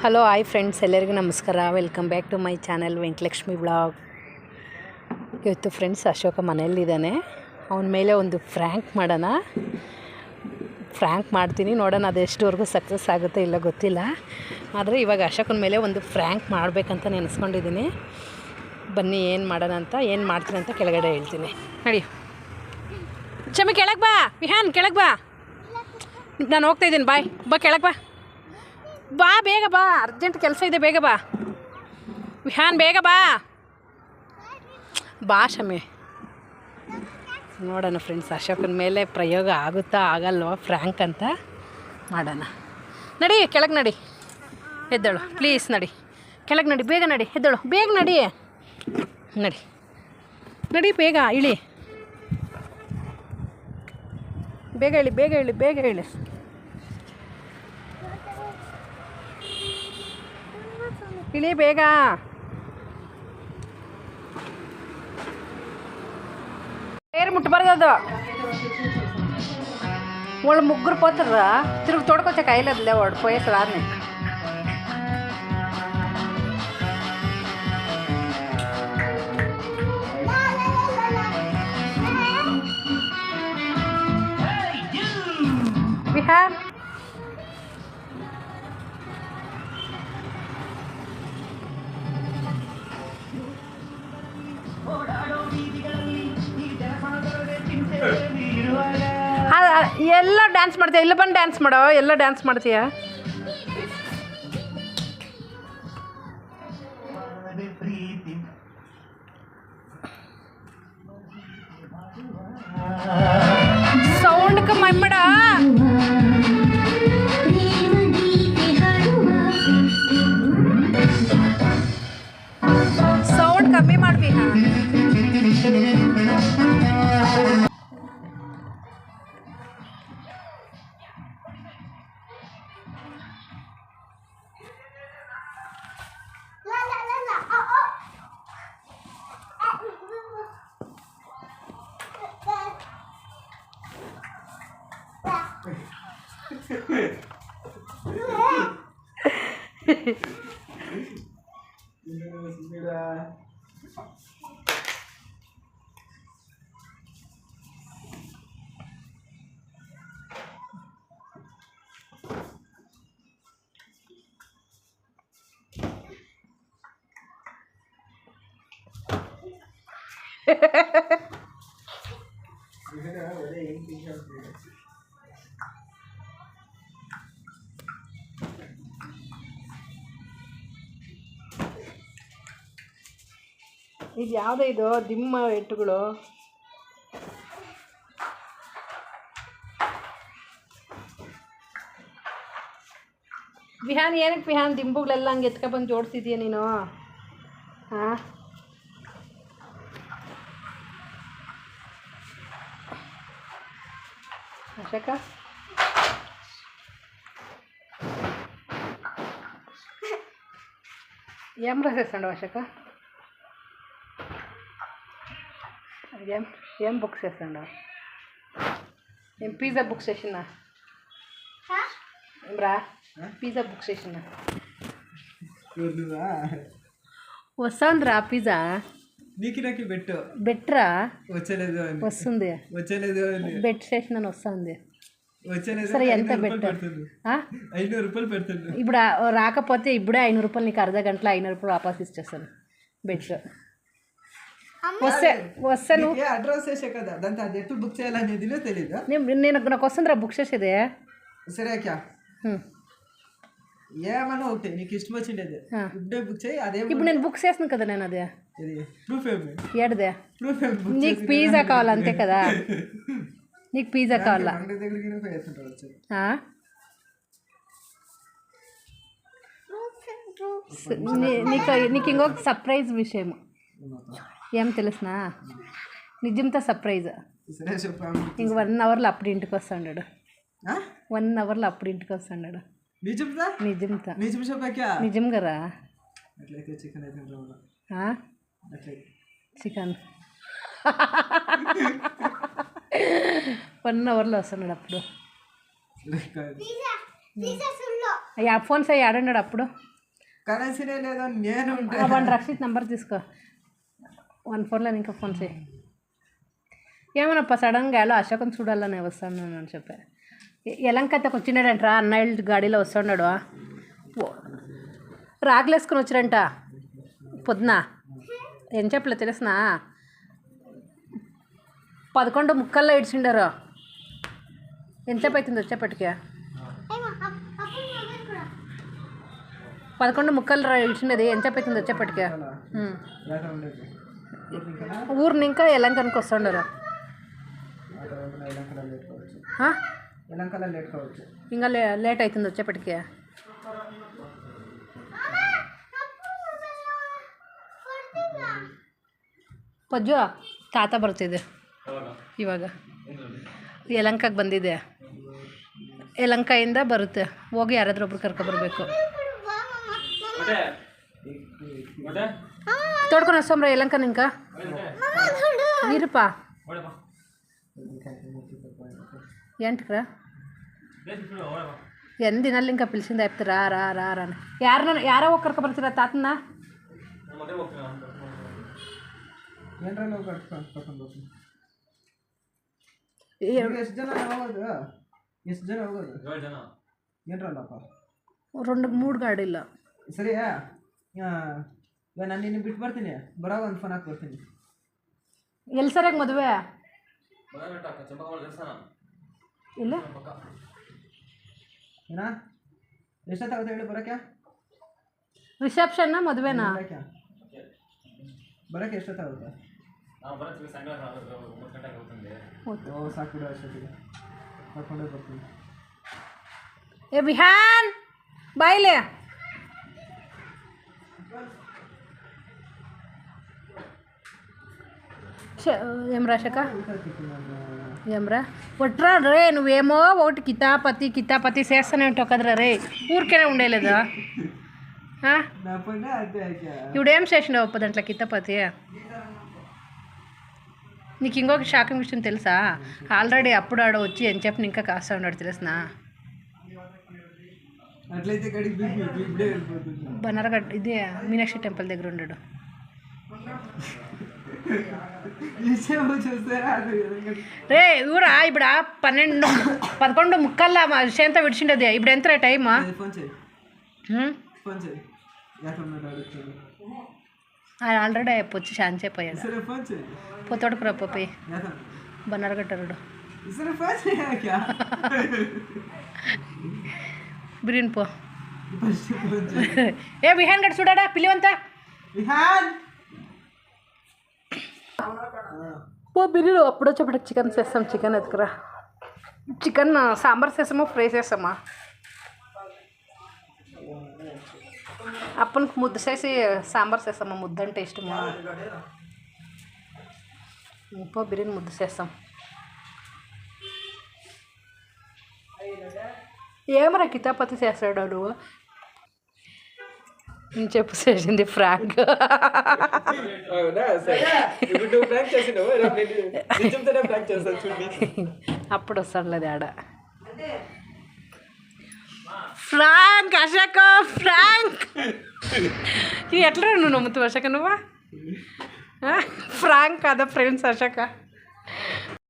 Hello hi friends ಎಲ್ಲರಿಗೂ ನಮಸ್ಕಾರ. Welcome back to my channel Venkatalakshmi blog ಇವತ್ತು friends Ashoka ಮನೆಯಲ್ಲಿದ್ದಾನೆ. ಅವನ ಮೇಲೆ ಒಂದು ಫ್ರ್ಯಾಂಕ್ ಮಾಡೋಣ. ಫ್ರ್ಯಾಂಕ್ ಮಾಡ್ತೀನಿ. ನೋಡೋಣ ಅದು ಎಷ್ಟುವರೆಗೂ ಸಕ್ಸಸ್ ಆಗುತ್ತೆ ಇಲ್ಲ ಗೊತ್ತಿಲ್ಲ. ಆದರೆ ಇವಾಗ ಅಶೋಕನ ಮೇಲೆ ಒಂದು ಫ್ರ್ಯಾಂಕ್ ಮಾಡಬೇಕಂತ ನೆನೆಸ್ಕೊಂಡಿದ್ದೀನಿ. ಬನ್ನಿ, ಏನು ಮಾಡೋಣ ಅಂತ, ಏನು ಮಾಡ್ತೀನಿ ಅಂತ ಕೆಳಗಡೆ ಹೇಳ್ತೀನಿ. ನಡಿ. ಕ್ಷಮೆ, ಕೆಳಗೆ ಬಾ. ವಿಹಾನ್, ಕೆಳಗೆ ಬಾ. ನಾನು ಹೋಗ್ತಾ ಇದ್ದೀನಿ. ಬಾಯ್. ಬಾ, ಕೆಳಗೆ ಬಾ. ಬಾ, ಬೇಗ ಬಾ. ಅರ್ಜೆಂಟ್ ಕೆಲಸ ಇದೆ, ಬೇಗ ಬಾ. ವಿಹಾನ್ ಬೇಗ ಬಾ. ಬಾ, ಶಮೆ. ನೋಡೋಣ ಫ್ರೆಂಡ್ಸ್ ಅಶೋಕನ ಮೇಲೆ ಪ್ರಯೋಗ ಆಗುತ್ತಾ ಆಗಲ್ವಾ ಫ್ರ್ಯಾಂಕ್ ಅಂತ ಮಾಡೋಣ. ನಡಿ, ಕೆಳಗೆ ನಡಿ. ಎದ್ದಳು. ಪ್ಲೀಸ್ ನಡಿ. ಕೆಳಗೆ ನಡಿ, ಬೇಗ ನಡಿ. ಎದ್ದಳು. ಬೇಗ ನಡಿ. ನಡಿ. ನಡಿ, ಬೇಗ ಇಳಿ. ಬೇಗ ಹೇಳಿ ಬೇಗ ಹೇಳಿ ಬೇಗ ಇಳಿ. ಇಳಿ ಬೇಗ. ಟೈರ್ ಮುಟ್ಬಾರ್ದು ಅದು ಒಳ್ಳೆ ಮುಗ್ಗುರು ಪೋತ್ರ ತಿರುಗಿ ತೊಡ್ಕೊಚ ಕಾಯಿಲೆ ಒಡ್ ಪೋಯಸ್ಲಾದ್ನೆ ಎಲ್ಲ ಡ್ಯಾನ್ಸ್ ಮಾಡ್ತೀಯ? ಇಲ್ಲ ಬಂದು ಡ್ಯಾನ್ಸ್ ಮಾಡೋ? ಎಲ್ಲ ಡ್ಯಾನ್ಸ್ ಮಾಡ್ತೀಯ? Hehehehe. ಇದು ಯಾವುದೇ ಇದು? ದಿಮ್ಮ ಎಟ್ಟುಗಳು ಬಿಹಾನ್ ಏನಕ್ಕೆ ಬಿಹಾನ್? ದಿಂಬುಗಳೆಲ್ಲ ಹಂಗೆ ಎತ್ಕೊಬಂದು ಜೋಡಿಸಿದೀಯ ನೀನು? ಹಾಂ ಅಶಕ? ಎಂಬ್ರಸ್ ಎಸ್ಕೊಂಡು ಅಶಕ. ఏం ఏం బుక్స్ చేస్తాడు? ఏం పిజ్జా బుక్స్ చేసినా ఏం రా? పిజ్జా బుక్స్ చేసినా వస్తుందిరా పిజ్జా నీకు నాకు పెట్టు. బెట్రా వచ్చలేదు అని. వస్తుంది. వచ్చలేదు బెట్ స్టేషన్ వస్తుంది. వచ్చలేదు సరే ఎంత ఐనూరు రూపాయలు బెట్ పెడుతుంది. ఆ? ఐనూరు రూపాయలు పెడుతుంది. ఇప్పుడు రాకపోతే ఇప్పుడే ఐనూరు రూపాయలు నీకు అర్ధ గంటలో ఐనూరు రూపాయలు వాపస్ ఇచ్చేస్తాను. బెడ్లో వస్తే వస్తే నువ్వు ఏ అడ్రస్ వేసే కదా దాంతో అది ఎప్పుడు బుక్ చేయాలనేది తెలీదు నేను నేను నాకు వస్తుందిరా బుక్ చేసేది సరే అక్యా హ్మ్. ఏమన్నా ఒకటి నీకు ఇష్టం వచ్చిండేది ఆ. ఇప్పుడే బుక్ చేయి అదే ఇప్పుడు నేను బుక్ చేస్తున్నాను కదా నేను అది ఇది ప్రూఫ్ ఏమి ఏడదే ప్రూఫ్ ఏమి బుక్ నీకు పిజ్జా కావాలి అంతే కదా నీకు పిజ్జా కావాలా అంగడి దగ్గరికి పోయి ఎత్తుంటాడు వచ్చి ఆ? స- నీ- నీకు నీకు ఇంకొక సర్ప్రైజ్ విషయం ఏం తెలుసునా? నిజంతో సర్ప్రైజ్ ఇంక వన్ అవర్లో అప్పుడు ఇంటికి వస్తాడు ఆ? వన్ అవర్లో అప్పుడు ఇంటికి వస్తాడు నిజంతో? నిజం కదా? చికెన్ వన్ అవర్లో వస్తున్నాడు అప్పుడు. lo. అయ్యా ఫోన్ సై ఆడన్నాడు అప్పుడు. లేదా నేను రక్షిత్ నెంబర్ తీసుకో. వన్ ఫోన్లో ఇంకా ఫోన్ చేయి. ఏమనప్ప సడన్గా ఎలా? అశోకం చూడాలని వస్తాను అని చెప్పా. ఎలంకత్తకు వచ్చినాడంట్రా అన్నయ్య గాడిలో వస్తున్నాడు. రాగులేసుకొని వచ్చారంట పొద్దున. ఏం చెప్పలే తెలుసునా? పదకొండు ముక్కల్లో ఇడిచిండారు ఎంతసేపు అవుతుంది వచ్చేపటికి పదకొండు ముక్కలు ఇడిచినది ఎంతసేపు అవుతుంది వచ్చేపటికి ఉమ్. లేక ఉండేది ఇంకా ఊరిని ఇంకా ఎలంకనికి వస్తుండరు ఆ తర్వాత ఎలంకల లేట్ కావచ్చు ఆ? ఎలంకల లేట్ కావచ్చు ఇంకా లే లేట్ అవుతుంది వచ్చేపటికి ಪಜ್ಜು ತಾತ ಬರ್ತಿದೆ ಇವಾಗ ಯಲಂಕಕ್ಕೆ ಬಂದಿದೆ ಯಲಂಕದಿಂದ ಬರುತ್ತೆ ಹೋಗಿ ಯಾರಾದ್ರೂ ಒಬ್ರು ಕರ್ಕೊಬರ್ಬೇಕು ತೋಡ್ಕೊಂಡು ವಸ್ತಂಬ್ರ ಯಲಂಕ ನಿಂಕ ಇರಪ್ಪ ఏంటిరా ఎన్ని దినాలు ఇంకా పిలిచింది అయిపోతే రా రా రా రా అని యారన యారో ఒక్కరికి పడుతురా తాతన్న ಏನರ ನಾವು ಕಟ್ಕೊಂಡು ಕರ್ಕೊಂಡು ಹೋಗ್ತೀನಿ ఏ- ಎಷ್ಟು ಜನ ಹೋಗೋದು ಎಷ್ಟು ಜನ ಹೋಗೋದು ಏನ್ರಲ್ಲಪ್ಪ రెండు మూడు ಗಾಡಿಲ್ಲ ನಾನು ನಿನ್ನ ಬಿಟ್ಟು ಬರ್ತೀನಿ. ಬರೋ ಒಂದು ಫೋನ್ ಹಾಕಿ ಬರ್ತೀನಿ. ಎಲ್ಲಿ ಸರಿಯಾಗಿ ಮದುವೆ? ಇಲ್ಲ. ಏನ? ಎಷ್ಟೊತ್ತಾಗುತ್ತೆ ಹೇಳಿ ಬರೋಕ್ಕೆ? ರಿಸೆಪ್ಷನ್ನ ಮದುವೆನಾ? ಬರೋಕ್ಕೆ. ಎಷ್ಟೊತ್ತಾಗುತ್ತೆ? ಓ ಸಾಕು ಬಿಡು ಅಷ್ಟೊತ್ತಿಗೆ. ಕರ್ಕೊಂಡೇ ಏ ಬಿಹಾನ್! ಬಾಯಿಲೆ! ఏం రాశక ఏమ్రా ఒట్రా రే నువ్వేమో ఒకటి కితాపతి కితాపతి చేస్తూనే ఉంటావు కదరా రే ఊరికేనే ఉండేలేదా ఇప్పుడేం చేసినావు ఒప్ప దాంట్లో కితాపతి నీకు ఇంకొక షాకింగ్ విషయం తెలుసా ఆల్రెడీ అప్పుడు ఆడ వచ్చి అని చెప్పి ఇంకా కాస్తా ఉన్నాడు తెలుసునా బనరగడ్ ఇదే మీనాక్షి టెంపుల్ దగ్గర ఉన్నాడు రే ఊరా ఇప్పుడు పన్నెండు పదకొండు ముక్కల్లా మా చేంత విడిచిండది. ఇప్పుడు ఎంత టైమ్ ఉన్నాడు అడుగుతాడు ఆల్రెడీ వచ్చి ఛాన్స్ అయిపోయాడు పోతోడుకు రా పోయి క్యా బిర్యానీ పో. ఏ విహాన్ గడ్ చూడాడా? పిలివంతా విహాన్ పో బిర్యానీ అప్పుడు వచ్చేప్పుడు చికెన్ చేస్తాం చికెన్ ఎత్తుకురా. చికెన్ సాంబార్ చేసామా ఫ్రై చేస్తామా? అప్పనికి ముద్ద చేసి సాంబార్ చేస్తామా ముద్ద అంటే ఇష్టమా? పో బిర్యానీ ముద్ద చేస్తాం. ఏమరా కితాపతి చేస్తాడు నువ్వు చెప్పు చేసింది ఫ్రాంక్ అప్పుడు వస్తాడులేదు ఆడ ఫ్రాంక్ అశోక ఫ్రాంక్ ఇది ఎట్లా నువ్వు నమ్ముతావు అశోక నువ్వా? ఫ్రాంక్ కదా ఫ్రెండ్స్ అశోక